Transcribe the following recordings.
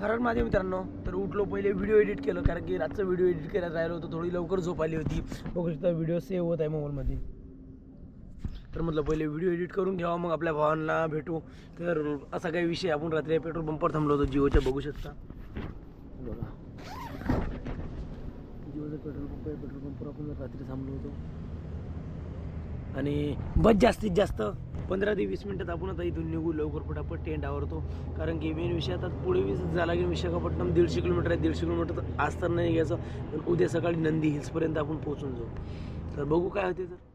कारण माझ्या मित्रांनो. तर उठलो पहिले व्हिडिओ एडिट केलं कारण की रातचं व्हिडिओ एडिट करायला राहिलो होतो थोडी लवकर झोप आली होती. बघू शकता व्हिडिओ सेव्ह होत आहे मोबाईलमध्ये. तर म्हटलं पहिले व्हिडिओ एडिट करून घ्यावा मग आपल्या भावांना भेटू. तर असा काही विषय आपण रात्री पेट्रोल पंपवर थांबलो होतो जिओच्या बघू शकता. बघा. जिओचा पेट्रोल पंप आहे पेट्रोल पंपवर आपण रात्री थांबलो होतो. आणि बस जास्तीत जास्त पंधरा ते वीस मिनटात आपण आता इथून निघू लवकर पटापट टेंट आवरतो. कारण की मेन विषय आता पुढे वीस झाला की विशाखापट्टणम दीडशे किलोमीटर आहे दीडशे किलोमीटर तर आज तर नाही घ्यायचं. पण उद्या सकाळी नंदी हिल्सपर्यंत आपण पोहोचून जाऊ. तर बघू काय होते तर.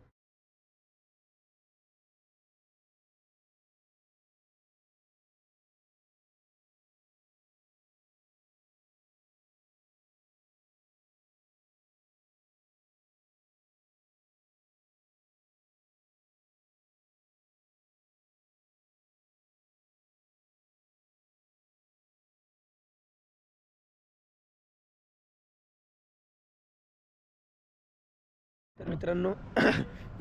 तर मित्रांनो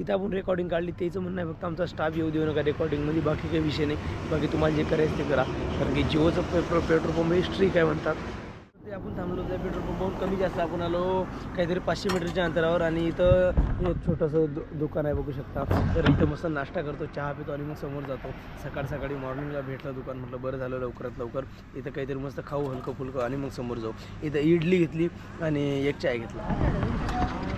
इथं आपण रेकॉर्डिंग काढली. त्याचं म्हणणं आहे फक्त आमचा स्टाफ येऊ देऊ नका रेकॉर्डिंगमध्ये बाकी काही विषय नाही. बाकी तुम्हाला जे करायचं ते करा. कारण की जिओचं पेट्रोल पेट्रोल पंप हे स्ट्रीक आहे म्हणतात? ते आपण थांबलो त्या पेट्रोल पंपावर. कमी जास्त आपण आलो काहीतरी पाचशे मीटरच्या अंतरावर. आणि इथं एक छोटंसं दु दुकान आहे बघू शकता. तर इथं मस्त नाश्ता करतो चहा पितो आणि मग समोर जातो. सकाळ सकाळी मॉर्निंगला भेटलं दुकान म्हटलं बरं झालं लवकरात लवकर. इथं काहीतरी मस्त खाऊ हलकं फुलकं आणि मग समोर जाऊ. इथं इडली घेतली आणि एक चाय घेतला.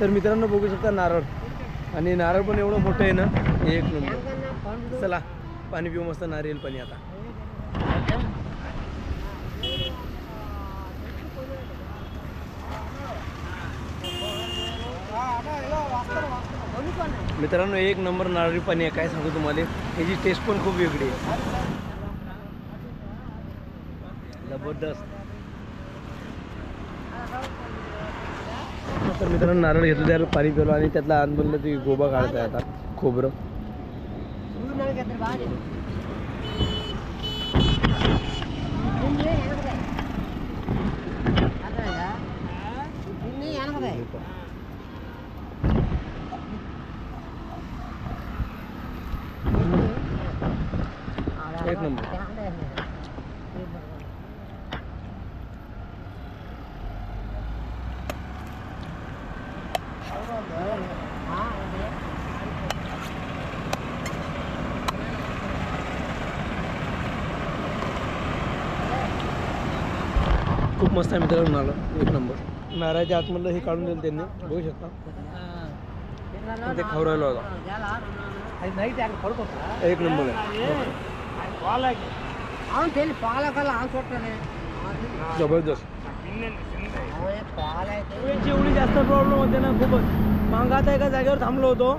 तर मित्रांनो बघू शकता नारळ. आणि नारळ पण एवढं मोठं आहे ना एक नंबर. चला पाणी पिऊ मस्त नारियल पाणी आता. मित्रांनो एक नंबर नारळी पाणी आहे काय सांगू तुम्हाला? याची टेस्ट पण खूप वेगळी आहे. जबरदस्त. तर मित्रांनो नारळ घेतलं त्याला पाणी पिलो आणि त्यातला आंदोलन ती गोबा काढताय आता खोबरं. एक नंबर. खूप मस्त आहे मित्रांनो नारळ. एक नंबर. नारळाच्या आतमधलं हे काढून दिलं त्यांनी. बघू शकता. ते खाऊ राहिलो होता एक नंबर आहे. जबरदस्त. जेवढी जास्त प्रॉब्लेम होते ना खूपच. मागात एका जागेवर थांबलो होतो.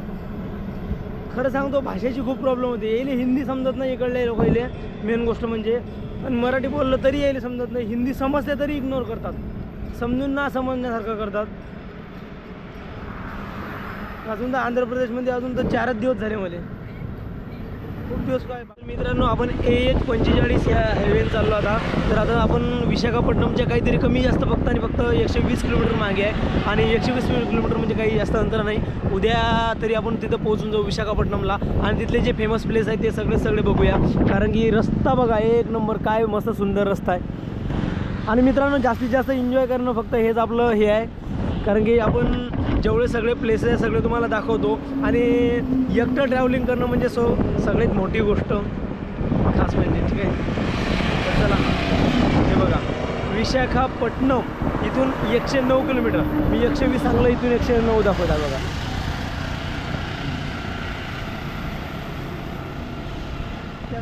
खरं सांगतो भाषेची खूप प्रॉब्लेम होते. येईल हिंदी समजत नाही इकडले लोक यायले मेन गोष्ट म्हणजे पण मराठी बोललं तरी यायला समजत नाही. हिंदी समजते तरी इग्नोर करतात. समजून ना समजण्यासारखं करतात. अजून तर आंध्र प्रदेशमध्ये अजून तर चारच दिवस झाले मला. खूप दिवस काय मित्रांनो आपण ए एच पंचेचाळीस या हायवेने चाललो आता. तर आता आपण विशाखापट्टणमच्या काहीतरी कमी जास्त फक्त आणि फक्त एकशे वीस किलोमीटर मागे आहे. आणि एकशे वीस किलोमीटर म्हणजे काही जास्त अंतर नाही. उद्या तरी आपण तिथं पोहोचून जाऊ विशाखापट्टणमला. आणि तिथले जे फेमस प्लेस आहेत ते सगळे सगळे बघूया. कारण की रस्ता बघा एक नंबर काय मस्त सुंदर रस्ता आहे. आणि मित्रांनो जास्तीत जास्त एन्जॉय करणं फक्त हेच आपलं हे आहे. कारण की आपण जेवढे सगळे प्लेसेस आहे सगळे तुम्हाला दाखवतो. आणि एकटं ट्रॅव्हलिंग करणं म्हणजे सो सगळ्यात मोठी गोष्ट. खास म्हणजे ठीक आहे? चला. हे बघा. विशाखापट्टणम इथून एकशे नऊ किलोमीटर. मी एकशे वीस सांगलं इथून एकशे नऊ दाखवता बघा.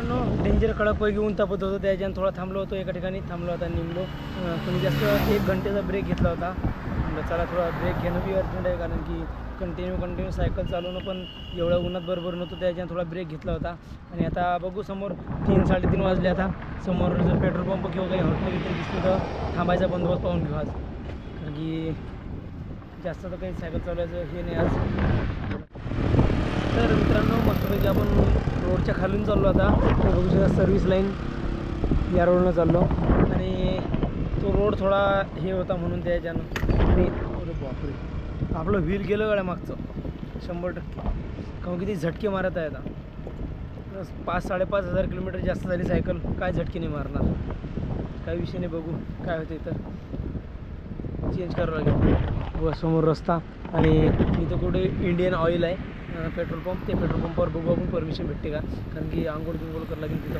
मित्रांनो डेंजर कडकपैकी ऊन तापत होतं त्याच्यानं थोडा थांबलो होतो एका ठिकाणी थांबलो होता निघलो तुम्ही जास्त एक घंटेचा ब्रेक घेतला होता. म्हणलं चला थोडा ब्रेक घेणं बी अर्जंट आहे कारण की कंटिन्यू कंटिन्यू सायकल चालवणं पण एवढ्या उन्हात बरोबर नव्हतं त्याच्यानं थोडा ब्रेक घेतला होता. आणि आता बघू समोर तीन साडेतीन वाजले आता. समोर जर पेट्रोल पंप किंवा काही हॉटेल वगैरे दिसलं तर थांबायचा बंदोबस्त पाहून घेऊ आज. कारण की जास्त तर काही सायकल चालवायचं हे नाही आज. तर मित्रांनो मस्तपैकी आपण रोडच्या खालून चाललो आता. तर बघू शकता सर्व्हिस लाईन या रोडनं चाललो. आणि तो रोड थोडा हे होता म्हणून त्याच्यानं. आणि अरे बापरे. आपलं व्हील गेलं गाड्या मागचं. शंभर टक्के. काहून किती झटके मारत आहे आता. पाच साडेपाच हजार किलोमीटर जास्त झाली सायकल काय झटके नाही मारणार. काही विषय नाही बघू काय होतं इथं. चेंज करावं लागेल. व समोर रस्ता आणि इथं कुठे इंडियन ऑइल आहे पेट्रोल पंप ते पेट्रोल पंपावर बघू आपण परमिशन भेटते का? कारण की आंघोळ बिंघोळ करायला लागेल तिथं.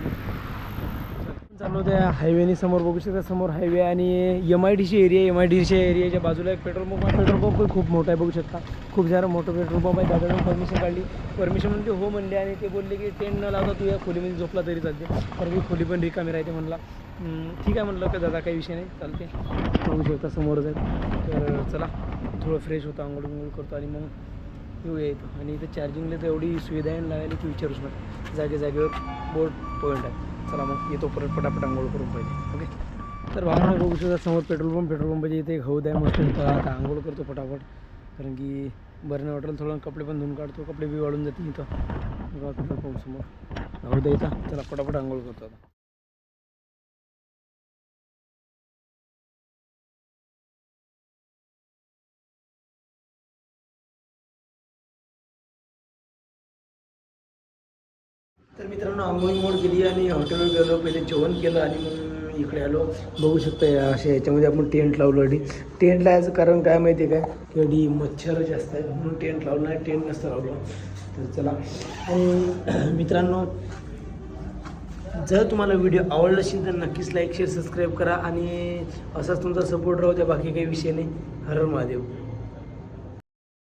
मग चालू त्या हायवेने समोर बघू शकता. समोर हायवे आणि M I D C area M I D C एरियाच्या बाजूला एक पेट्रोल पंप आहे. पेट्रोल पंप खूप मोठा आहे बघू शकता. खूप सारा मोठं पेट्रोल पंप आहे. दादाने परमिशन काढली. परमिशन म्हणजे हो म्हणले आणि ते बोलले की टेंट न लावता तू या खोलीमध्ये झोपला तरी चालते. कारण की खोली पण रिकामी राहते म्हणला. ठीक आहे म्हटलं का दादा काही विषय नाही चालते पाहू शकता समोरच आहे तर चला थोडं फ्रेश होतं आंघोळ बिंघोळ करतो आणि मग येऊया येतो आणि इथं चार्जिंगला तर एवढी सुविधा आहे लागायला की विचारूच नका. जागे जागेवर बोर्ड पॉईंट आहे. चला मग येतो परत पटापट आंघोळ करून पाहिजे ओके तर भावना बघू शकता समोर पेट्रोल पंप पेट्रोल पंप इथे एक हौद आहे मस्त आता आंघोळ करतो पटापट. कारण की बरं नाही वाटेल थोडं कपडे पण धुवून काढतो कपडे बी वाढून जातील इथं. बघा पाहू समोर. हौद इथं. चला पटापट आंघोळ करतो आता. तर मित्रांनो आंघोळ मोड केली आणि हॉटेलवर गेलो पहिले जेवण केलं आणि मग इकडे आलो. बघू शकता या अशा याच्यामध्ये आपण टेंट लावलो आणि टेंट लावायचं कारण काय माहिती आहे काय? की मच्छर जास्त आहेत म्हणून टेंट लावलं नाही टेंट नसतं लावलं. तर चला. आणि मित्रांनो जर तुम्हाला व्हिडिओ आवडला असेल तर नक्कीच लाईक शेअर सबस्क्राईब करा आणि असाच तुमचा सपोर्ट राहू द्या बाकी काही विषय नाही. हर महादेव.